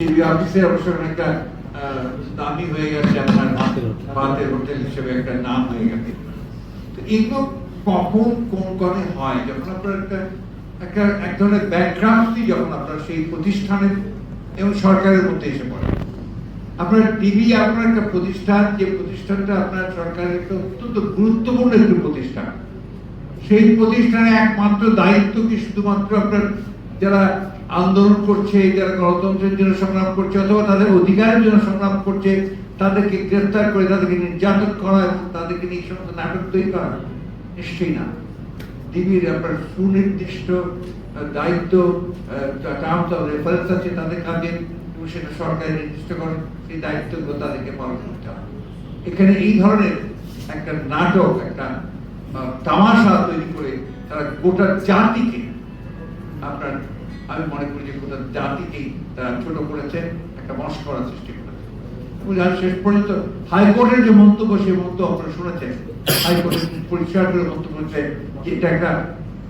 অফিসে অবশ্য আহ, দামি হয়ে গেছে আপনার ভাতের হোটেল। হিসেবে একটা নাম হয়ে গেছে। তো এগুলো কখন কোন কনে হয়? যখন আপনার একটা একটা এক ধরনের ব্যাকগ্রাউন্ডই যখন আপনার সেই প্রতিষ্ঠানের এবং সরকারের মধ্যে এসে পড়ে। আপনার টিভি আপনার একটা প্রতিষ্ঠান যে প্রতিষ্ঠানটা আপনার সরকারের একটা অত্যন্ত গুরুত্বপূর্ণ একটি প্রতিষ্ঠান। সেই প্রতিষ্ঠানে একমাত্র দায়িত্ব কি শুধুমাত্র আপনার যারা আন্দোলন করছে, যারা গণতন্ত্রের জন্য সংগ্রাম করছে অথবা তাদের অধিকারের জন্য সংগ্রাম করছে, তাদেরকে গ্রেফতার করে তাদেরকে নির্যাতন করা এবং তাদেরকে নিয়ে সমস্ত নাটক তৈরি করা নিশ্চয়ই না। ডিবির আপনার সুনির্দিষ্ট দায়িত্ব রেফারেন্স আছে তাদের কাজে সেটা সরকার নির্দিষ্ট করে, সেই দায়িত্বগুলো তাদেরকে পালন করতে হবে। এখানে এই ধরনের একটা নাটক, একটা তামাশা তৈরি করে তারা গোটা জাতিকে আপনার আমি মনে করি যে গোটা জাতিকেই তারা ছোট করেছে, একটা মস্করা সৃষ্টি করেছে। শেষ পর্যন্ত হাইকোর্টের যে মন্তব্য, সেই মন্তব্য আপনারা শুনেছেন। হাইকোর্টের পরিষ্কার করে মন্তব্য করেছে যে এটা একটা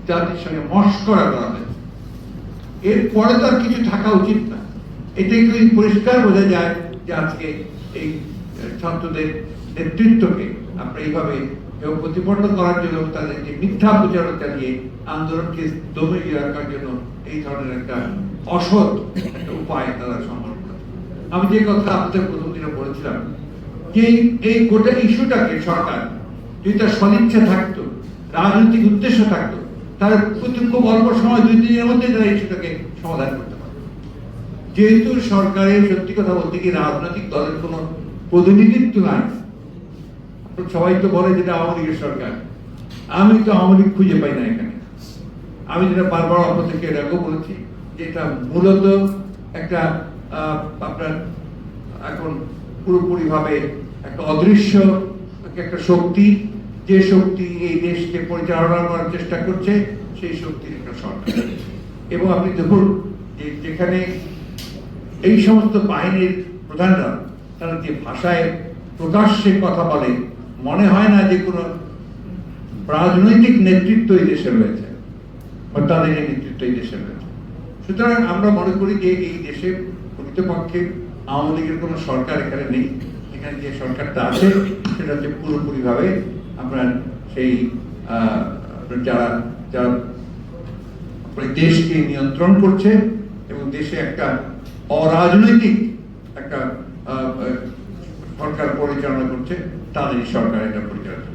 জাতির সঙ্গে মস্করা করা হয়েছে। এরপরে তো আর কিছু থাকা উচিত না। এটা একটু পরিষ্কার বোঝা যায় যে আজকে এই ছাত্রদের নেতৃত্বকে আমরা এইভাবে এবং প্রতিপন্ন করার জন্য তাদের যে মিথ্যা প্রচারণা চালিয়ে আন্দোলনকে দমে রাখার জন্য এই ধরনের একটা অসৎ উপায় তারা সম্ভব আমি যে কথা আপনাদের প্রথম দিনে বলেছিলাম যে এই- গোটা ইস্যুটাকে সরকার যদি তার সদিচ্ছা থাকতো, রাজনৈতিক উদ্দেশ্য থাকতো, তার খুব অল্প সময়, দুই দিনের মধ্যে তারা ইস্যুটাকে সমাধান করতে পারে যেহেতু সরকারের সত্যি কথা বলতে কি রাজনৈতিক দলের কোনো প্রতিনিধিত্ব নাই সবাই তো বলে যেটা আওয়ামী লীগের সরকার। আমি তো আওয়ামী লীগ খুঁজে পাই না এখানে। আমি যেটা বারবার আপনাদেরকে থেকে আগেও বলেছি যে এটা মূলত একটা আপনার এখন পুরোপুরি ভাবে একটা অদৃশ্য, একটা শক্তি। যে শক্তি এই দেশকে পরিচালনা করার চেষ্টা করছে, সেই শক্তির একটা সরকার। এবং আপনি দেখুন যে যেখানে এই সমস্ত বাহিনীর প্রধানরা, তারা যে ভাষায় প্রকাশ্যে কথা বলে মনে হয় না যে কোনো রাজনৈতিক নেতৃত্ব এই দেশে রয়েছে বা তাদের এই নেতৃত্ব এই দেশে রয়েছে। সুতরাং আমরা মনে করি যে এই দেশে প্রকৃতপক্ষে আওয়ামী লীগের কোনো সরকার এখানে নেই। এখানে যে সরকারটা আছে, সেটা হচ্ছে পুরোপুরিভাবে আপনার সেই যারা যারা দেশকে নিয়ন্ত্রণ করছে এবং দেশে একটা অরাজনৈতিক একটা সরকার পরিচালনা করছে তাদেরই সরকার এটা পরিচালনা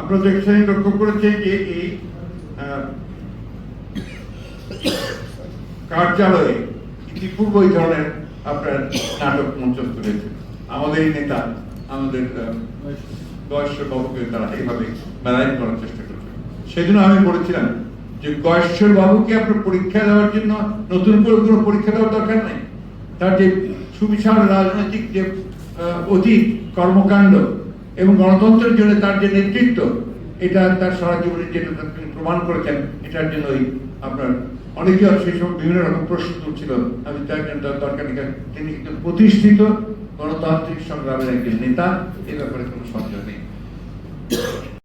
আপনারা দেখছেন, লক্ষ্য করেছেন যে এই কার্যালয়ে ইতিপূর্ব এই ধরনের আপনার নাটক মঞ্চস্থ হয়েছে। আমাদের নেতা, আমাদের বয়স্ক বাবুকে তারা এইভাবে মেলাইন করার চেষ্টা করছে। সেজন্য আমি বলেছিলাম যে গয়েশ্বর বাবুকে আপনার পরীক্ষা দেওয়ার জন্য নতুন করে কোনো পরীক্ষা দেওয়ার দরকার নেই। তার যে সুবিশাল রাজনৈতিক যে অতীত, কর্মকাণ্ড এবং গণতন্ত্রের জন্য তার যে নেতৃত্ব, এটা তার সারা জীবনের জন্য তিনি প্রমাণ করেছেন। এটার জন্য ওই আপনার অনেকে সেই সময় বিভিন্ন রকম প্রশ্ন তুলছিল। আমি তার দরকার তিনি একজন প্রতিষ্ঠিত গণতান্ত্রিক সংগ্রামের একজন নেতা, এ ব্যাপারে কোনো সন্দেহ নেই।